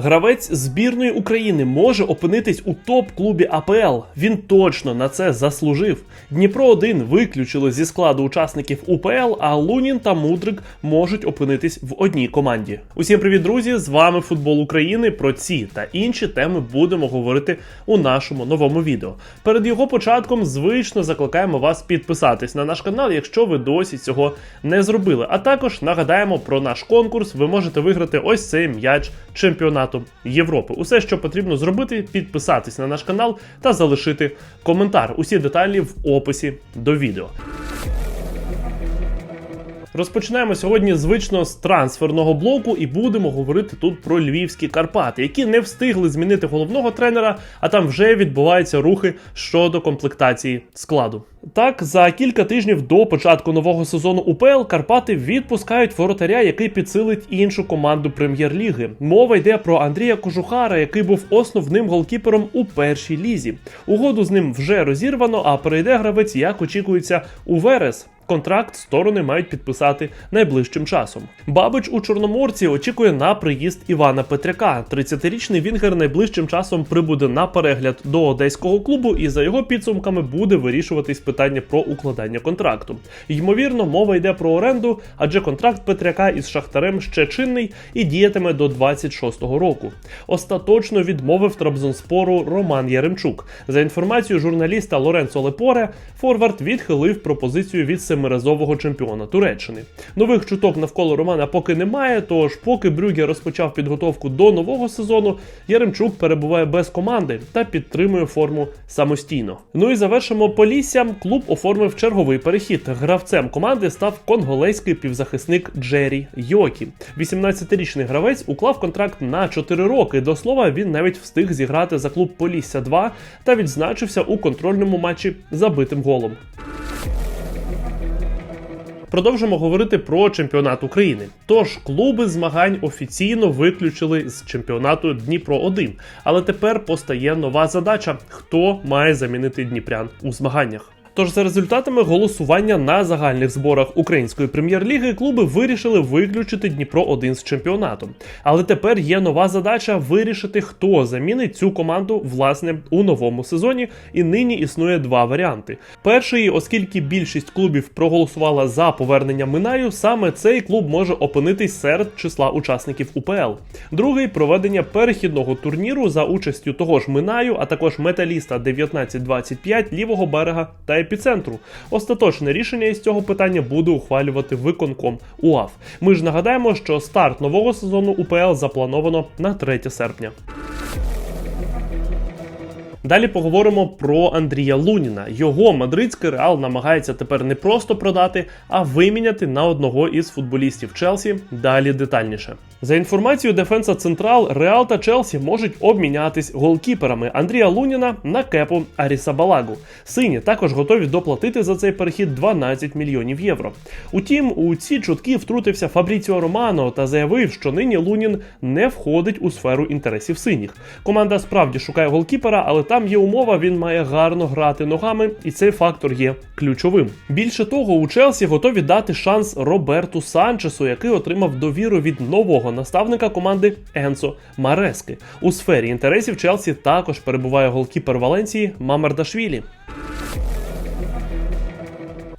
Гравець збірної України може опинитись у топ-клубі АПЛ. Він точно на це заслужив. Дніпро 1 виключили зі складу учасників УПЛ, а Лунін та Мудрик можуть опинитись в одній команді. Усім привіт, друзі! З вами Футбол України. Про ці та інші теми будемо говорити у нашому новому відео. Перед його початком звично закликаємо вас підписатись на наш канал, якщо ви досі цього не зробили. А також нагадаємо про наш конкурс. Ви можете виграти ось цей м'яч чемпіонату Європи. Усе, що потрібно зробити, підписатись на наш канал та залишити коментар. Усі деталі в описі до відео. Розпочинаємо сьогодні звично з трансферного блоку і будемо говорити тут про львівські Карпати, які не встигли змінити головного тренера, а там вже відбуваються рухи щодо комплектації складу. Так, за кілька тижнів до початку нового сезону УПЛ Карпати відпускають воротаря, який підсилить іншу команду прем'єр-ліги. Мова йде про Андрія Кожухара, який був основним голкіпером у першій лізі. Угоду з ним вже розірвано, а перейде гравець, як очікується, у Верес. Контракт сторони мають підписати найближчим часом. Бабич у Чорноморці очікує на приїзд Івана Петряка. 30-річний Вінгер найближчим часом прибуде на перегляд до одеського клубу, і за його підсумками буде вирішуватись питання про укладання контракту. Ймовірно, мова йде про оренду, адже контракт Петряка із Шахтарем ще чинний і діятиме до 26-го року. Остаточно відмовив Трабзонспору Роман Яремчук. За інформацією журналіста Лоренцо Лепоре, Форвард відхилив пропозицію від семиразового чемпіона Туреччини. Нових чуток навколо Романа поки немає. Тож, поки Брюге розпочав підготовку до нового сезону, Яремчук перебуває без команди та підтримує форму самостійно. Ну і завершимо Полісся. Клуб оформив черговий перехід. Гравцем команди став конголезький півзахисник Джері Йокі. 18-річний гравець уклав контракт на 4 роки. До слова, він навіть встиг зіграти за клуб Полісся 2 та відзначився у контрольному матчі забитим голом. Продовжимо говорити про чемпіонат України. Тож клуби змагань офіційно виключили з чемпіонату Дніпро 1 але тепер постає нова задача: хто має замінити Дніпрян у змаганнях. Тож за результатами голосування на загальних зборах української прем'єр-ліги клуби вирішили виключити Дніпро 1 з чемпіонату. Але тепер є нова задача вирішити, хто замінить цю команду власне у новому сезоні. І нині існує два варіанти. Перший, оскільки більшість клубів проголосувала за повернення Минаю, саме цей клуб може опинитись серед числа учасників УПЛ. Другий проведення перехідного турніру за участю того ж Минаю, а також металіста 1925 лівого берега та епіцентру. Остаточне рішення із цього питання буде ухвалювати виконком УАФ. Ми ж нагадаємо, що старт нового сезону УПЛ заплановано на 3 серпня. Далі поговоримо про Андрія Луніна. Його мадридський реал намагається тепер не просто продати, а виміняти на одного із футболістів Челсі. Далі детальніше. За інформацією Дефенса Централ, Реал та Челсі можуть обмінятись голкіперами Андрія Луніна на кепу Аріса Балагу. Сині також готові доплатити за цей перехід 12 мільйонів євро. Утім, у ці чутки втрутився Фабріціо Романо та заявив, що нині Лунін не входить у сферу інтересів синіх. Команда справді шукає голкіпера, але там є умова, він має гарно грати ногами, і цей фактор є ключовим. Більше того, у Челсі готові дати шанс Роберту Санчесу, який отримав довіру від нового наставника команди Енсо Марески. У сфері інтересів Челсі також перебуває голкіпер Валенції Мамардашвілі.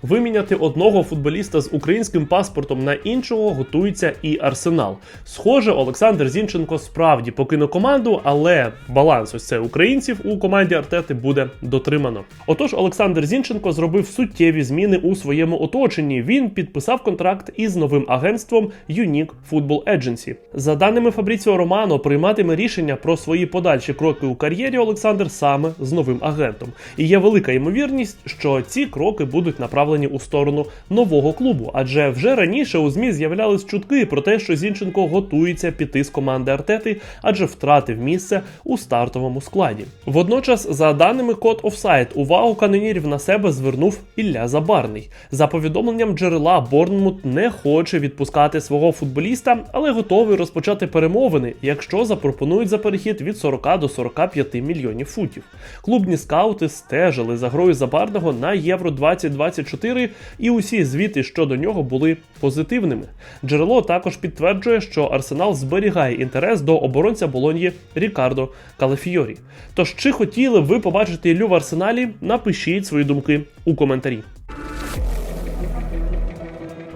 Виміняти одного футболіста з українським паспортом на іншого готується і Арсенал. Схоже, Олександр Зінченко справді покине команду, але баланс ось це українців у команді Артети буде дотримано. Отож, Олександр Зінченко зробив суттєві зміни у своєму оточенні. Він підписав контракт із новим агентством Unique Football Agency. За даними Фабріціо Романо, прийматиме рішення про свої подальші кроки у кар'єрі Олександр саме з новим агентом. І є велика ймовірність, що ці кроки будуть направлені у сторону нового клубу, адже вже раніше у змі з'являлись чутки про те, що Зінченко готується піти з команди Артети, адже втратив місце у стартовому складі. Водночас, за даними код офсайт, увагу канонірів на себе звернув Ілля Забарний. За повідомленням джерела Борнмут не хоче відпускати свого футболіста, але готовий розпочати перемовини, якщо запропонують за перехід від 40 до 45 мільйонів футів. Клубні скаути стежили за грою Забарного на Євро 2024 4, і усі звіти щодо нього були позитивними. Джерело також підтверджує, що Арсенал зберігає інтерес до оборонця Болоньї Рікардо Калефіорі. Тож, чи хотіли ви побачити Іллю в арсеналі? Напишіть свої думки у коментарі.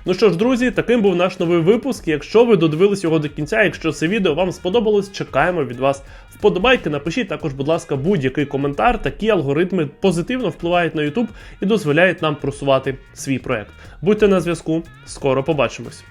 Ну що ж, друзі, таким був наш новий випуск. Якщо ви додивились його до кінця, якщо це відео вам сподобалось, чекаємо від вас вподобайки. Напишіть також, будь ласка, будь-який коментар. Такі алгоритми позитивно впливають на YouTube і дозволяють нам просувати свій проект. Будьте на зв'язку, скоро побачимось.